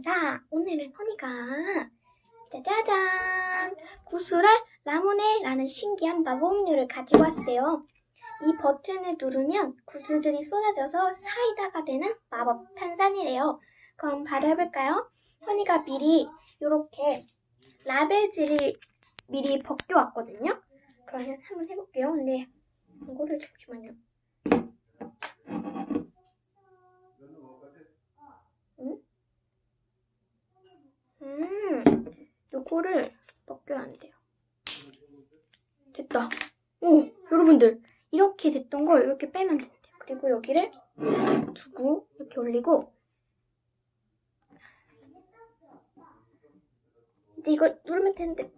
허니입니다. 오늘은 허니가 짜자잔 구슬알 라모네라는 신기한 마법 음료를 가지고 왔어요. 이 버튼을 누르면 구슬들이 쏟아져서 사이다가 되는 마법 탄산이래요. 그럼 바로 해볼까요? 허니가 미리 이렇게 라벨지를 미리 벗겨왔거든요. 그러면 한번 해볼게요. 근데 이거를 잠시만요. 음, 요거를 벗겨야 한대요. 됐다. 오, 여러분들. 이렇게 됐던 걸 이렇게 빼면 된대요. 그리고 여기를 두고 이렇게 올리고 이제 이걸 누르면 되는데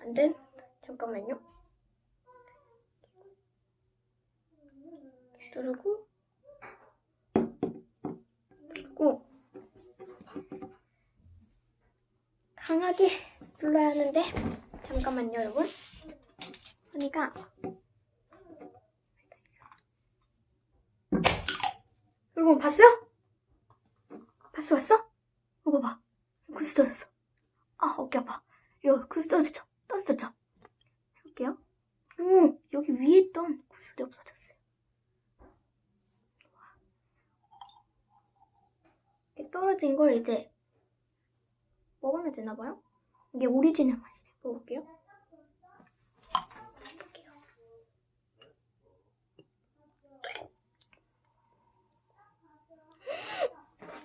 안 돼? 잠깐만요. 누르고 누르고 강하게 눌러야 하는데 잠깐만요 여러분 하니까 여러분 봤어요? 봤어 봤어? 어 봐봐 구스 떠졌어 아 어깨 아파 이거 구스 떠졌죠? 떠졌죠? 해볼게요 오 여기 위에 있던 구슬이 없어졌어요 이렇게 떨어진 걸 이제 먹으면 되나봐요? 이게 오리지널 맛이래. 먹어볼게요.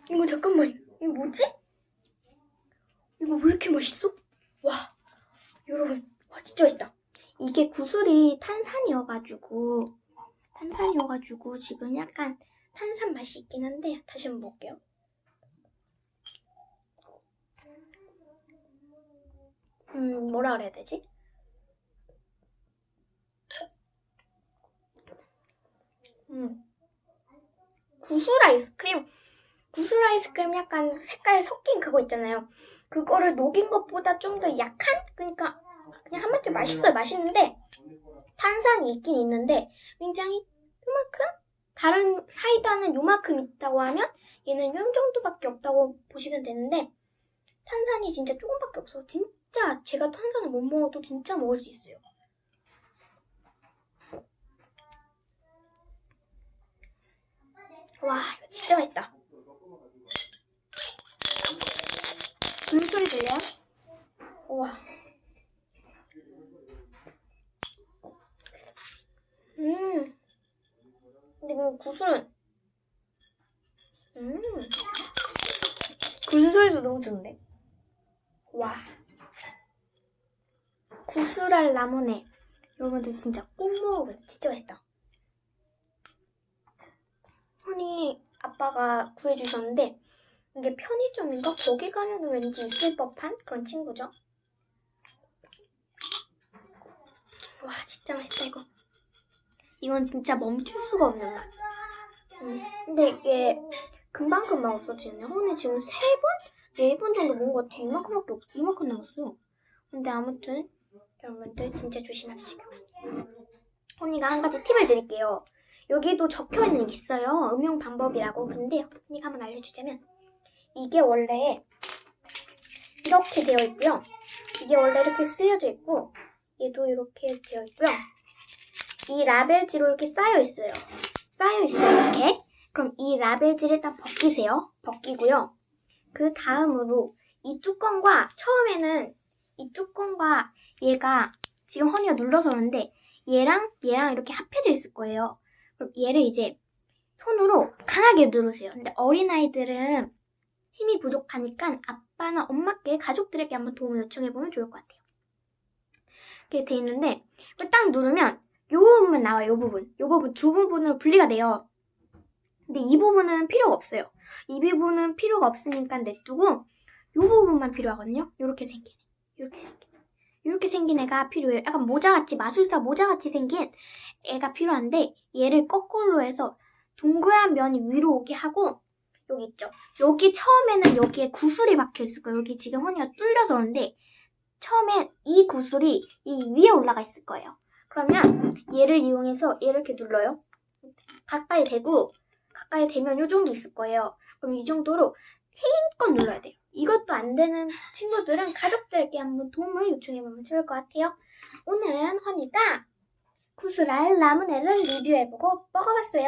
이거 잠깐만. 이거 뭐지? 이거 왜 이렇게 맛있어? 와, 여러분. 와, 진짜 맛있다. 이게 구슬이 탄산이어가지고, 탄산이어가지고, 지금 약간 탄산 맛이 있긴 한데, 다시 한번 먹을게요. 음, 뭐라 그래야 되지? 음. 구슬 아이스크림. 구슬 아이스크림 약간 색깔 섞인 그거 있잖아요. 그거를 녹인 것보다 좀 더 약한? 그러니까 그냥 한마디로 맛있어요. 맛있는데 탄산이 있긴 있는데 굉장히 요만큼? 다른 사이다는 요만큼 있다고 하면 얘는 요 정도밖에 없다고 보시면 되는데 탄산이 진짜 조금밖에 없어. 진짜 제가 탄산을 못 먹어도 진짜 먹을 수 있어요. 와, 이거 진짜 맛있다. 물소리 들려요? 우와. 음. 근데 그 구슬은, 음. 구슬 소리도 너무 좋은데? 와. 구슬알 라모네. 여러분들 진짜 꼭 먹어보세요. 진짜 맛있다. 허니 아빠가 구해주셨는데 이게 편의점인가? 거기 가면 왠지 있을 법한 그런 친구죠. 와 진짜 맛있다 이거. 이건 진짜 멈출 수가 없는 맛. 음, 근데 이게 금방금방 없어지네. 허니 지금 세 번? 네 번 정도 먹은 것 같아. 이만큼밖에 없, 이만큼 남았어. 근데 아무튼 여러분들 진짜 바랍니다. 언니가 한 가지 팁을 드릴게요. 여기도 적혀 있는 게 있어요. 음용 방법이라고. 근데 언니가 한번 알려주자면 이게 원래 이렇게 되어 있고요. 이게 원래 이렇게 쓰여져 있고 얘도 이렇게 되어 있고요. 이 라벨지로 이렇게 쌓여 있어요. 쌓여 있어요. 이렇게. 그럼 이 라벨지를 딱 벗기세요. 벗기고요. 그 다음으로 이 뚜껑과 처음에는 이 뚜껑과 얘가 지금 허니가 눌러서 그런데 얘랑 얘랑 이렇게 합해져 있을 거예요. 그럼 얘를 이제 손으로 강하게 누르세요. 근데 어린아이들은 힘이 부족하니까 아빠나 엄마께 가족들에게 한번 도움을 요청해보면 좋을 것 같아요. 이렇게 돼 있는데 딱 누르면 요 부분만 나와요. 요 부분. 요 부분 두 부분으로 분리가 돼요. 근데 이 부분은 필요가 없어요. 이 부분은 필요가 없으니까 냅두고 요 부분만 필요하거든요. 요렇게 생긴 이렇게 생긴 이렇게 생긴 애가 필요해요. 약간 모자같이 마술사 모자같이 생긴 애가 필요한데 얘를 거꾸로 해서 동그란 면이 위로 오게 하고 여기 있죠. 여기 처음에는 여기에 구슬이 박혀 있을 거예요. 여기 지금 허니가 뚫려서 그런데 처음에 이 구슬이 이 위에 올라가 있을 거예요. 그러면 얘를 이용해서 얘를 이렇게 눌러요. 가까이 대고 가까이 되면 이 정도 있을 거예요. 그럼 이 정도로 힘껏 눌러야 돼요. 이것도 안 되는 친구들은 가족들에게 한번 도움을 요청해보면 좋을 것 같아요. 오늘은 허니가 구슬알 라무네를 리뷰해보고 먹어봤어요.